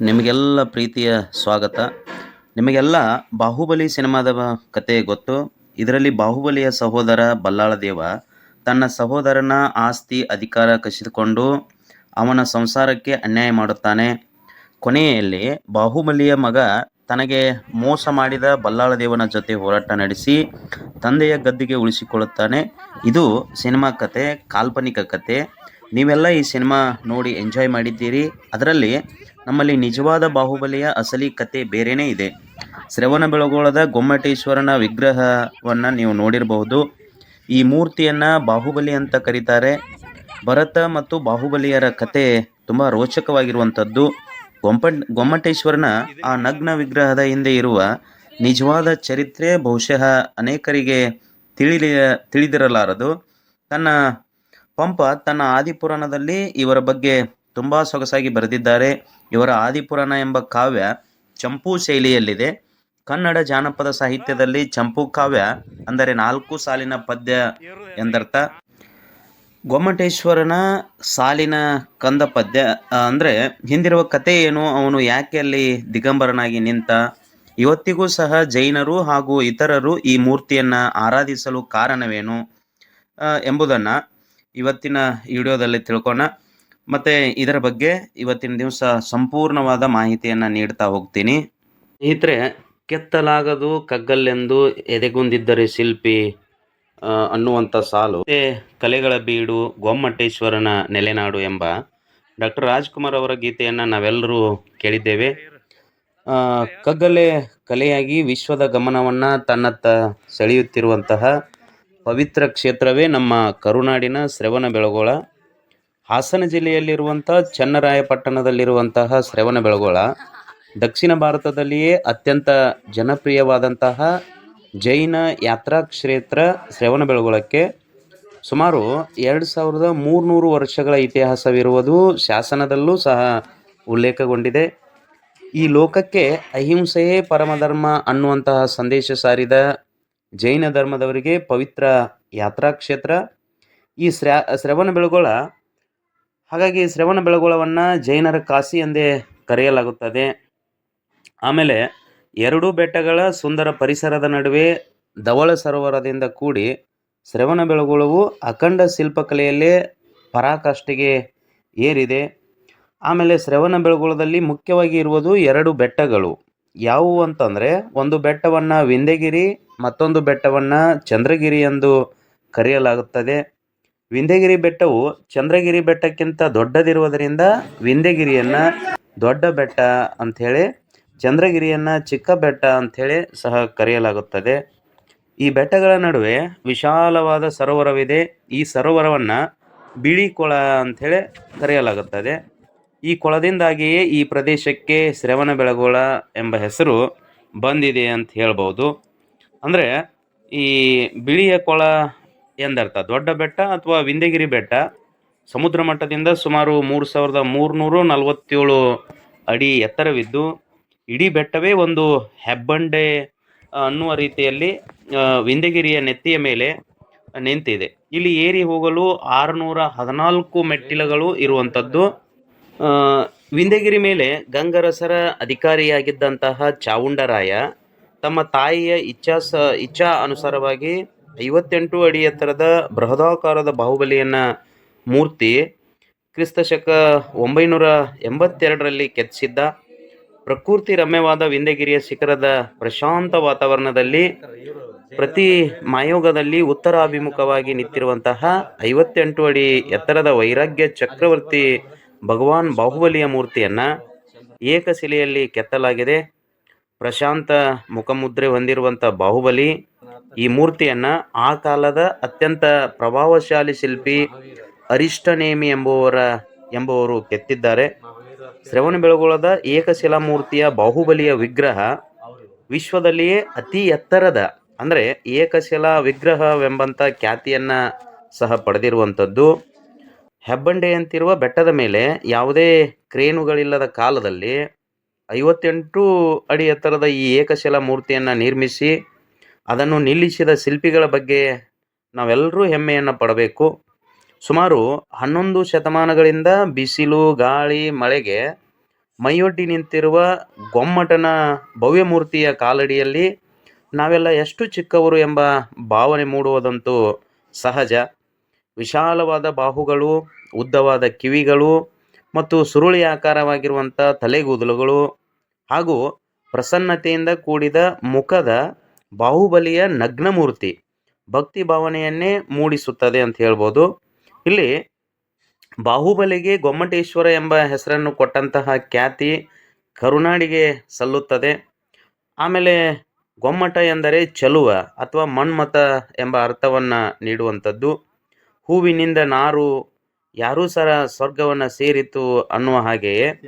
ನಿಮಗೆಲ್ಲ ಪ್ರೀತಿಯ ಸ್ವಾಗತ. ನಿಮಗೆಲ್ಲ ಬಾಹುಬಲಿ ಸಿನಿಮಾದ ಕತೆ ಗೊತ್ತು. ಇದರಲ್ಲಿ ಬಾಹುಬಲಿಯ ಸಹೋದರ ಬಲ್ಲಾಳದೇವ ತನ್ನ ಸಹೋದರನ ಆಸ್ತಿ ಅಧಿಕಾರ ಕಸಿದುಕೊಂಡು ಅವನ ಸಂಸಾರಕ್ಕೆ ಅನ್ಯಾಯ ಮಾಡುತ್ತಾನೆ. ಕೊನೆಯಲ್ಲಿ ಬಾಹುಬಲಿಯ ಮಗ ತನಗೆ ಮೋಸ ಮಾಡಿದ ಬಲ್ಲಾಳದೇವನ ಜೊತೆ ಹೋರಾಟ ನಡೆಸಿ ತಂದೆಯ ಗದ್ದಿಗೆ ಉಳಿಸಿಕೊಳ್ಳುತ್ತಾನೆ. ಇದು ಸಿನಿಮಾ ಕತೆ, ಕಾಲ್ಪನಿಕ ಕತೆ. ನೀವೆಲ್ಲ ಈ ಸಿನಿಮಾ ನೋಡಿ ಎಂಜಾಯ್ ಮಾಡಿದ್ದೀರಿ. ಅದರಲ್ಲಿ ನಮ್ಮಲ್ಲಿ ನಿಜವಾದ ಬಾಹುಬಲಿಯ ಅಸಲಿ ಕತೆ ಬೇರೆನೇ ಇದೆ. ಶ್ರವಣ ಬೆಳಗೊಳದ ಗೊಮ್ಮಟೇಶ್ವರನ ವಿಗ್ರಹವನ್ನು ನೀವು ನೋಡಿರಬಹುದು. ಈ ಮೂರ್ತಿಯನ್ನು ಬಾಹುಬಲಿ ಅಂತ ಕರೀತಾರೆ. ಭರತ ಮತ್ತು ಬಾಹುಬಲಿಯರ ಕತೆ ತುಂಬ ರೋಚಕವಾಗಿರುವಂಥದ್ದು. ಗೊಮ್ಮ ಗೊಮ್ಮಟೇಶ್ವರನ ಆ ನಗ್ನ ವಿಗ್ರಹದ ಹಿಂದೆ ಇರುವ ನಿಜವಾದ ಚರಿತ್ರೆ ಬಹುಶಃ ಅನೇಕರಿಗೆ ತಿಳಿಲಿ, ತಿಳಿದಿರಲಾರದು. ತನ್ನ ಪಂಪ ತನ್ನ ಆದಿಪುರಾಣದಲ್ಲಿ ಇವರ ಬಗ್ಗೆ ತುಂಬ ಸೊಗಸಾಗಿ ಬರೆದಿದ್ದಾರೆ. ಇವರ ಆದಿಪುರಾಣ ಎಂಬ ಕಾವ್ಯ ಚಂಪು ಶೈಲಿಯಲ್ಲಿದೆ. ಕನ್ನಡ ಜಾನಪದ ಸಾಹಿತ್ಯದಲ್ಲಿ ಚಂಪು ಕಾವ್ಯ ಅಂದರೆ ನಾಲ್ಕು ಸಾಲಿನ ಪದ್ಯ ಎಂದರ್ಥ. ಗೊಮ್ಮಟೇಶ್ವರನ ಸಾಲಿನ ಕಂದ ಪದ್ಯ ಅಂದರೆ ಹಿಂದಿರುವ ಕತೆ ಏನು, ಅವನು ಯಾಕೆ ಅಲ್ಲಿ ದಿಗಂಬರನಾಗಿ ನಿಂತ? ಇವತ್ತಿಗೂ ಸಹ ಜೈನರು ಹಾಗೂ ಇತರರು ಈ ಮೂರ್ತಿಯನ್ನು ಆರಾಧಿಸಲು ಕಾರಣವೇನು ಎಂಬುದನ್ನ ಇವತ್ತಿನ ವಿಡಿಯೋದಲ್ಲಿ ತಿಳ್ಕೋಣ. ಮತ್ತೆ ಇದರ ಬಗ್ಗೆ ಇವತ್ತಿನ ದಿವಸ ಸಂಪೂರ್ಣವಾದ ಮಾಹಿತಿಯನ್ನು ನೀಡ್ತಾ ಹೋಗ್ತೀನಿ. ಸ್ನೇಹಿತರೆ, ಕೆತ್ತಲಾಗದು ಕಗ್ಗಲ್ಲೆಂದು ಎದೆಗುಂದಿದ್ದರೆ ಶಿಲ್ಪಿ ಅನ್ನುವಂಥ ಸಾಲು. ಕಲೆಗಳ ಬೀಡು ಗೊಮ್ಮಟೇಶ್ವರನ ನೆಲೆನಾಡು ಎಂಬ ಡಾಕ್ಟರ್ ರಾಜ್ಕುಮಾರ್ ಅವರ ಗೀತೆಯನ್ನು ನಾವೆಲ್ಲರೂ ಕೇಳಿದ್ದೇವೆ. ಕಗ್ಗಲೆ ಕಲೆಯಾಗಿ ವಿಶ್ವದ ಗಮನವನ್ನು ತನ್ನತ್ತ ಸೆಳೆಯುತ್ತಿರುವಂತಹ ಪವಿತ್ರ ಕ್ಷೇತ್ರವೇ ನಮ್ಮ ಕರುನಾಡಿನ ಶ್ರವಣ ಬೆಳಗೊಳ. ಹಾಸನ ಜಿಲ್ಲೆಯಲ್ಲಿರುವಂಥ ಚನ್ನರಾಯಪಟ್ಟಣದಲ್ಲಿರುವಂತಹ ಶ್ರವಣ ಬೆಳಗೊಳ ದಕ್ಷಿಣ ಭಾರತದಲ್ಲಿಯೇ ಅತ್ಯಂತ ಜನಪ್ರಿಯವಾದಂತಹ ಜೈನ ಯಾತ್ರಾ ಕ್ಷೇತ್ರ ಶ್ರವಣ ಬೆಳಗೊಳಕ್ಕೆ ಸುಮಾರು ಎರಡು ಸಾವಿರದ ಮೂರುನೂರು ವರ್ಷಗಳ ಇತಿಹಾಸವಿರುವುದು ಶಾಸನದಲ್ಲೂ ಸಹ ಉಲ್ಲೇಖಗೊಂಡಿದೆ. ಈ ಲೋಕಕ್ಕೆ ಅಹಿಂಸೆಯೇ ಪರಮಧರ್ಮ ಅನ್ನುವಂತಹ ಸಂದೇಶ ಸಾರಿದ ಜೈನ ಧರ್ಮದವರಿಗೆ ಪವಿತ್ರ ಯಾತ್ರಾ ಕ್ಷೇತ್ರ. ಈ ಶ್ರ, ಶ್ರವಣ ಬೆಳಗೊಳ ಹಾಗಾಗಿ ಶ್ರವಣ ಬೆಳಗೊಳವನ್ನು ಜೈನರ ಕಾಶಿ ಎಂದೇ ಕರೆಯಲಾಗುತ್ತದೆ. ಆಮೇಲೆ ಎರಡೂ ಬೆಟ್ಟಗಳ ಸುಂದರ ಪರಿಸರದ ನಡುವೆ ಧವಳ ಸರೋವರದಿಂದ ಕೂಡಿ ಶ್ರವಣ ಬೆಳಗೊಳವು ಅಖಂಡ ಶಿಲ್ಪಕಲೆಯಲ್ಲೇ ಪರಾಕಾಷ್ಠೆಗೆ ಏರಿದೆ. ಆಮೇಲೆ ಶ್ರವಣ ಬೆಳಗೊಳದಲ್ಲಿ ಮುಖ್ಯವಾಗಿ ಇರುವುದು ಎರಡು ಬೆಟ್ಟಗಳು. ಯಾವುವು ಅಂತಂದರೆ, ಒಂದು ಬೆಟ್ಟವನ್ನು ವಿಂಧ್ಯಗಿರಿ, ಮತ್ತೊಂದು ಬೆಟ್ಟವನ್ನು ಚಂದ್ರಗಿರಿ ಎಂದು ಕರೆಯಲಾಗುತ್ತದೆ. ವಿಂಧ್ಯಗಿರಿ ಬೆಟ್ಟವು ಚಂದ್ರಗಿರಿ ಬೆಟ್ಟಕ್ಕಿಂತ ದೊಡ್ಡದಿರುವುದರಿಂದ ವಿಂಧ್ಯಗಿರಿಯನ್ನು ದೊಡ್ಡ ಬೆಟ್ಟ ಅಂಥೇಳಿ, ಚಂದ್ರಗಿರಿಯನ್ನು ಚಿಕ್ಕ ಬೆಟ್ಟ ಅಂಥೇಳಿ ಸಹ ಕರೆಯಲಾಗುತ್ತದೆ. ಈ ಬೆಟ್ಟಗಳ ನಡುವೆ ವಿಶಾಲವಾದ ಸರೋವರವಿದೆ. ಈ ಸರೋವರವನ್ನು ಬಿಳಿ ಕೊಳ ಅಂಥೇಳಿ ಕರೆಯಲಾಗುತ್ತದೆ. ಈ ಕೊಳದಿಂದಾಗಿಯೇ ಈ ಪ್ರದೇಶಕ್ಕೆ ಶ್ರವಣ ಬೆಳಗೋಳ ಎಂಬ ಹೆಸರು ಬಂದಿದೆ ಅಂತ ಹೇಳ್ಬೋದು. ಅಂದರೆ ಈ ಬಿಳಿಯ ಕೊಳ ಎಂದರ್ಥ. ದೊಡ್ಡ ಬೆಟ್ಟ ಅಥವಾ ವಿಂಧ್ಯಗಿರಿ ಬೆಟ್ಟ? ಸಮುದ್ರ ಮಟ್ಟದಿಂದ ಸುಮಾರು ಮೂರು ಸಾವಿರದ ಮೂರುನೂರು ನಲವತ್ತೇಳು ಅಡಿ ಎತ್ತರವಿದ್ದು, ಇಡೀ ಬೆಟ್ಟವೇ ಒಂದು ಹೆಬ್ಬಂಡೆ ಅನ್ನುವ ರೀತಿಯಲ್ಲಿ ವಿಂಧ್ಯಗಿರಿಯ ನೆತ್ತಿಯ ಮೇಲೆ ನಿಂತಿದೆ. ಇಲ್ಲಿ ಏರಿ ಹೋಗಲು ಆರುನೂರ ಹದಿನಾಲ್ಕು ಮೆಟ್ಟಿಲುಗಳು ಇರುವಂಥದ್ದು. ವಿಂದಗಿರಿ ಮೇಲೆ ಗಂಗರಸರ ಅಧಿಕಾರಿಯಾಗಿದ್ದಂತಹ ಚಾವುಂಡರಾಯ ತಮ್ಮ ತಾಯಿಯ ಇಚ್ಛಾ ಸ ಇಚ್ಛಾ ಅನುಸಾರವಾಗಿ ಐವತ್ತೆಂಟು ಅಡಿ ಎತ್ತರದ ಬೃಹದಾಕಾರದ ಬಾಹುಬಲಿಯನ್ನ ಮೂರ್ತಿ ಕ್ರಿಸ್ತ ಶಕ ಒಂಬೈನೂರ ಎಂಬತ್ತೆರಡರಲ್ಲಿ ಕೆತ್ತಿಸಿದ್ದ ಪ್ರಕೃತಿ ರಮ್ಯವಾದ ವಿಂದಗಿರಿಯ ಶಿಖರದ ಪ್ರಶಾಂತ ವಾತಾವರಣದಲ್ಲಿ ಪ್ರತಿ ಮಾಯೋಗದಲ್ಲಿ ಉತ್ತರಾಭಿಮುಖವಾಗಿ ನಿಂತಿರುವಂತಹ ಐವತ್ತೆಂಟು ಅಡಿ ಎತ್ತರದ ವೈರಾಗ್ಯ ಚಕ್ರವರ್ತಿ ಭಗವಾನ್ ಬಾಹುಬಲಿಯ ಮೂರ್ತಿಯನ್ನ ಏಕಶಿಲೆಯಲ್ಲಿ ಕೆತ್ತಲಾಗಿದೆ. ಪ್ರಶಾಂತ ಮುಖಮುದ್ರೆ ಹೊಂದಿರುವಂಥ ಬಾಹುಬಲಿ ಈ ಮೂರ್ತಿಯನ್ನ ಆ ಕಾಲದ ಅತ್ಯಂತ ಪ್ರಭಾವಶಾಲಿ ಶಿಲ್ಪಿ ಅರಿಷ್ಟನೇಮಿ ಎಂಬುವರ, ಎಂಬುವರು ಕೆತ್ತಿದ್ದಾರೆ. ಶ್ರವಣ ಬೆಳಗೊಳದ ಏಕಶಿಲಾ ಮೂರ್ತಿಯ ಬಾಹುಬಲಿಯ ವಿಗ್ರಹ ವಿಶ್ವದಲ್ಲಿಯೇ ಅತಿ ಎತ್ತರದ, ಅಂದರೆ ಏಕಶಿಲಾ ವಿಗ್ರಹವೆಂಬಂಥ ಖ್ಯಾತಿಯನ್ನ ಸಹ ಪಡೆದಿರುವಂಥದ್ದು. ಹೆಬ್ಬಂಡೆಯಂತಿರುವ ಬೆಟ್ಟದ ಮೇಲೆ ಯಾವುದೇ ಕ್ರೇನುಗಳಿಲ್ಲದ ಕಾಲದಲ್ಲಿ ಐವತ್ತೆಂಟು ಅಡಿ ಎತ್ತರದ ಈ ಏಕಶಿಲಾ ಮೂರ್ತಿಯನ್ನು ನಿರ್ಮಿಸಿ ಅದನ್ನು ನಿಲ್ಲಿಸಿದ ಶಿಲ್ಪಿಗಳ ಬಗ್ಗೆ ನಾವೆಲ್ಲರೂ ಹೆಮ್ಮೆಯನ್ನು ಪಡಬೇಕು. ಸುಮಾರು ಹನ್ನೊಂದು ಶತಮಾನಗಳಿಂದ ಬಿಸಿಲು, ಗಾಳಿ, ಮಳೆಗೆ ಮೈಯೊಡ್ಡಿ ನಿಂತಿರುವ ಗೊಮ್ಮಟನ ಭವ್ಯಮೂರ್ತಿಯ ಕಾಲಡಿಯಲ್ಲಿ ನಾವೆಲ್ಲ ಎಷ್ಟು ಚಿಕ್ಕವರು ಎಂಬ ಭಾವನೆ ಮೂಡುವುದಂತೂ ಸಹಜ. ವಿಶಾಲವಾದ ಬಾಹುಗಳು, ಉದ್ದವಾದ ಕಿವಿಗಳು ಮತ್ತು ಸುರುಳಿ ಆಕಾರವಾಗಿರುವಂಥ ತಲೆಗೂದಲುಗಳು ಹಾಗೂ ಪ್ರಸನ್ನತೆಯಿಂದ ಕೂಡಿದ ಮುಖದ ಬಾಹುಬಲಿಯ ನಗ್ನಮೂರ್ತಿ. ಭಕ್ತಿ ಭಾವನೆಯನ್ನೇ ಮೂಡಿಸುತ್ತದೆ ಅಂತ ಹೇಳ್ಬೋದು. ಇಲ್ಲಿ ಬಾಹುಬಲಿಗೆ ಗೊಮ್ಮಟೇಶ್ವರ ಎಂಬ ಹೆಸರನ್ನು ಕೊಟ್ಟಂತಹ ಖ್ಯಾತಿ ಕರುನಾಡಿಗೆ ಸಲ್ಲುತ್ತದೆ. ಆಮೇಲೆ ಗೊಮ್ಮಟ ಎಂದರೆ ಚಲುವ ಅಥವಾ ಮಣ್ಮತ ಎಂಬ ಅರ್ಥವನ್ನು ನೀಡುವಂಥದ್ದು. ಹೂವಿನಿಂದ ನಾರು ಯಾರೂ ಸರ ಸ್ವರ್ಗವನ್ನು ಸೇರಿತು ಅನ್ನುವ ಹಾಗೆಯೇ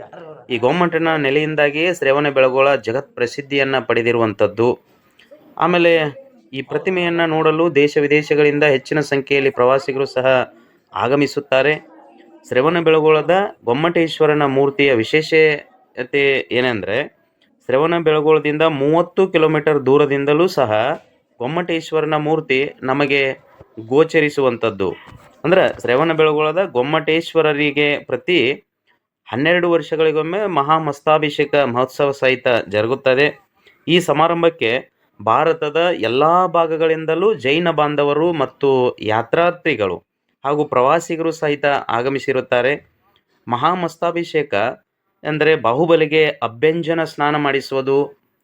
ಈ ಗೊಮ್ಮಟನ ನೆಲೆಯಿಂದಾಗಿಯೇ ಶ್ರವಣ ಬೆಳಗೊಳ ಜಗತ್ ಪ್ರಸಿದ್ಧಿಯನ್ನು ಪಡೆದಿರುವಂಥದ್ದು. ಆಮೇಲೆ ಈ ಪ್ರತಿಮೆಯನ್ನು ನೋಡಲು ದೇಶ ವಿದೇಶಗಳಿಂದ ಹೆಚ್ಚಿನ ಸಂಖ್ಯೆಯಲ್ಲಿ ಪ್ರವಾಸಿಗರು ಸಹ ಆಗಮಿಸುತ್ತಾರೆ. ಶ್ರವಣಬೆಳಗೊಳದ ಗೊಮ್ಮಟೇಶ್ವರನ ಮೂರ್ತಿಯ ವಿಶೇಷತೆ ಏನೆಂದರೆ ಶ್ರವಣಬೆಳಗೊಳದಿಂದ ಮೂವತ್ತು ಕಿಲೋಮೀಟರ್ ದೂರದಿಂದಲೂ ಸಹ ಗೊಮ್ಮಟೇಶ್ವರನ ಮೂರ್ತಿ ನಮಗೆ ಗೋಚರಿಸುವಂಥದ್ದು. ಅಂದ್ರೆ ಶ್ರವಣಬೆಳಗೊಳದ ಗೊಮ್ಮಟೇಶ್ವರರಿಗೆ ಪ್ರತಿ ಹನ್ನೆರಡು ವರ್ಷಗಳಿಗೊಮ್ಮೆ ಮಹಾಮಸ್ತಾಭಿಷೇಕ ಮಹೋತ್ಸವ ಸಹಿತ ಜರುಗುತ್ತದೆ. ಈ ಸಮಾರಂಭಕ್ಕೆ ಭಾರತದ ಎಲ್ಲ ಭಾಗಗಳಿಂದಲೂ ಜೈನ ಬಾಂಧವರು ಮತ್ತು ಯಾತ್ರಾರ್ಥಿಗಳು ಹಾಗೂ ಪ್ರವಾಸಿಗರು ಸಹಿತ ಆಗಮಿಸಿರುತ್ತಾರೆ. ಮಹಾಮಸ್ತಾಭಿಷೇಕ ಎಂದರೆ ಬಾಹುಬಲಿಗೆ ಅಭ್ಯಂಜನ ಸ್ನಾನ ಮಾಡಿಸುವುದು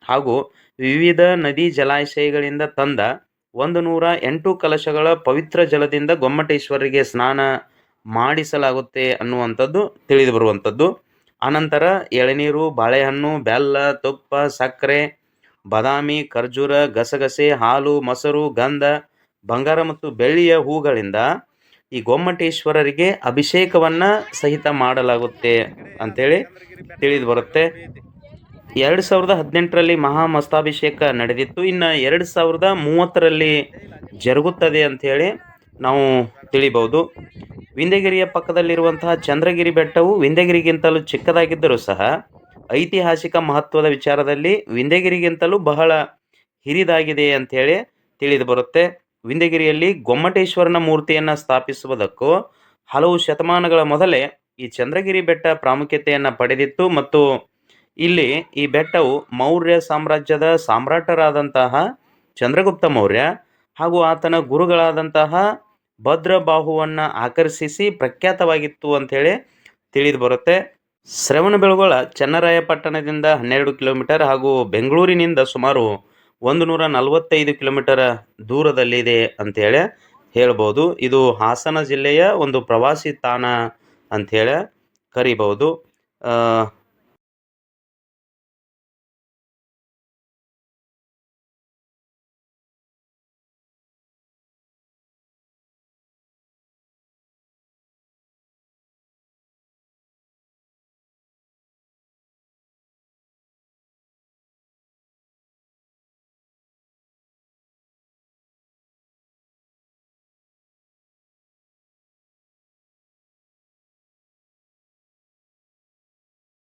ಹಾಗೂ ವಿವಿಧ ನದಿ ಜಲಾಶಯಗಳಿಂದ ತಂದ ಒಂದು ನೂರ ಎಂಟು ಕಲಶಗಳ ಪವಿತ್ರ ಜಲದಿಂದ ಗೊಮ್ಮಟೇಶ್ವರಿಗೆ ಸ್ನಾನ ಮಾಡಿಸಲಾಗುತ್ತೆ ಅನ್ನುವಂಥದ್ದು ತಿಳಿದು ಬರುವಂಥದ್ದು. ಆನಂತರ ಎಳನೀರು, ಬಾಳೆಹಣ್ಣು, ಬೆಲ್ಲ, ತುಪ್ಪ, ಸಕ್ಕರೆ ಬಾದಾಮಿ, ಖರ್ಜೂರ, ಗಸಗಸೆ, ಹಾಲು, ಮೊಸರು, ಗಂಧ, ಬಂಗಾರ ಮತ್ತು ಬೆಳ್ಳಿಯ ಹೂಗಳಿಂದ ಈ ಗೊಮ್ಮಟೇಶ್ವರರಿಗೆ ಅಭಿಷೇಕವನ್ನು ಸಹಿತ ಮಾಡಲಾಗುತ್ತೆ ಅಂಥೇಳಿ ತಿಳಿದು ಬರುತ್ತೆ. ಎರಡು ಸಾವಿರದ ಹದಿನೆಂಟರಲ್ಲಿ ಮಹಾಮಸ್ತಾಭಿಷೇಕ ನಡೆದಿತ್ತು. ಇನ್ನು ಎರಡು ಸಾವಿರದ ಮೂವತ್ತರಲ್ಲಿ ಜರುಗುತ್ತದೆ ಅಂಥೇಳಿ ನಾವು ತಿಳಿಬಹುದು. ವಿಂಧ್ಯಗಿರಿಯ ಪಕ್ಕದಲ್ಲಿರುವಂತಹ ಚಂದ್ರಗಿರಿ ಬೆಟ್ಟವು ವಿಂಧ್ಯಗಿರಿಗಿಂತಲೂ ಚಿಕ್ಕದಾಗಿದ್ದರೂ ಸಹ ಐತಿಹಾಸಿಕ ಮಹತ್ವದ ವಿಚಾರದಲ್ಲಿ ವಿಂಧ್ಯಗಿರಿಗಿಂತಲೂ ಬಹಳ ಹಿರಿದಾಗಿದೆ ಅಂಥೇಳಿ ತಿಳಿದು ಬರುತ್ತೆ. ವಿಂಧ್ಯಗಿರಿಯಲ್ಲಿ ಗೊಮ್ಮಟೇಶ್ವರನ ಮೂರ್ತಿಯನ್ನು ಸ್ಥಾಪಿಸುವುದಕ್ಕೂ ಹಲವು ಶತಮಾನಗಳ ಮೊದಲೇ ಈ ಚಂದ್ರಗಿರಿ ಬೆಟ್ಟ ಪ್ರಾಮುಖ್ಯತೆಯನ್ನು ಪಡೆದಿತ್ತು ಮತ್ತು ಇಲ್ಲಿ ಈ ಬೆಟ್ಟವು ಮೌರ್ಯ ಸಾಮ್ರಾಜ್ಯದ ಸಾಮ್ರಾಟರಾದಂತಹ ಚಂದ್ರಗುಪ್ತ ಮೌರ್ಯ ಹಾಗೂ ಆತನ ಗುರುಗಳಾದಂತಹ ಭದ್ರಬಾಹುವನ್ನು ಆಕರ್ಷಿಸಿ ಪ್ರಖ್ಯಾತವಾಗಿತ್ತು ಅಂಥೇಳಿ ತಿಳಿದು ಬರುತ್ತೆ. ಶ್ರವಣ ಬೆಳಗೊಳ ಚನ್ನರಾಯಪಟ್ಟಣದಿಂದ ಹನ್ನೆರಡು ಕಿಲೋಮೀಟರ್ ಹಾಗೂ ಬೆಂಗಳೂರಿನಿಂದ ಸುಮಾರು ಒಂದು ನೂರ ನಲವತ್ತೈದು ಕಿಲೋಮೀಟರ್ ದೂರದಲ್ಲಿದೆ ಅಂಥೇಳಿ ಹೇಳ್ಬೋದು. ಇದು ಹಾಸನ ಜಿಲ್ಲೆಯ ಒಂದು ಪ್ರವಾಸಿ ತಾಣ ಅಂಥೇಳಿ ಕರಿಬಹುದು.